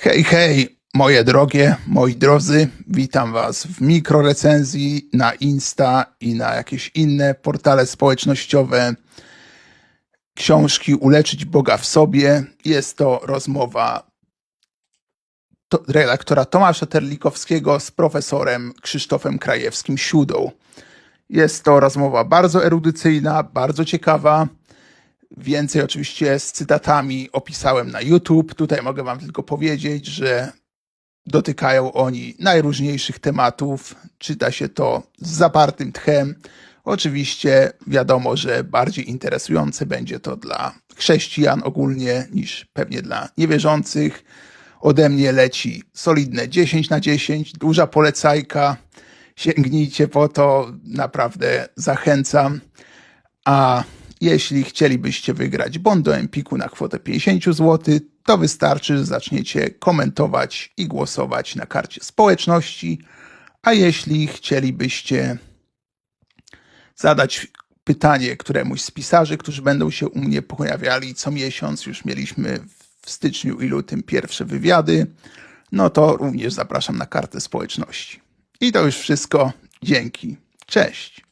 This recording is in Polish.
Hej, hej, moje drogie, moi drodzy, witam was w mikrorecenzji na Insta i na jakieś inne portale społecznościowe. Książki Uleczyć Boga w sobie. Jest to rozmowa to, redaktora Tomasza Terlikowskiego z profesorem Krzysztofem Krajewskim-Siudą. Jest to rozmowa bardzo erudycyjna, bardzo ciekawa. Więcej oczywiście z cytatami opisałem na YouTube. Tutaj mogę Wam tylko powiedzieć, że dotykają oni najróżniejszych tematów. Czyta się to z zapartym tchem. Oczywiście wiadomo, że bardziej interesujące będzie to dla chrześcijan ogólnie niż pewnie dla niewierzących. Ode mnie leci solidne 10 na 10, duża polecajka. Sięgnijcie po to, naprawdę zachęcam. A jeśli chcielibyście wygrać bon do Empiku na kwotę 50 zł, to wystarczy, że zaczniecie komentować i głosować na karcie społeczności. A jeśli chcielibyście zadać pytanie któremuś z pisarzy, którzy będą się u mnie pojawiali co miesiąc, już mieliśmy w styczniu i lutym pierwsze wywiady, no to również zapraszam na kartę społeczności. I to już wszystko. Dzięki. Cześć.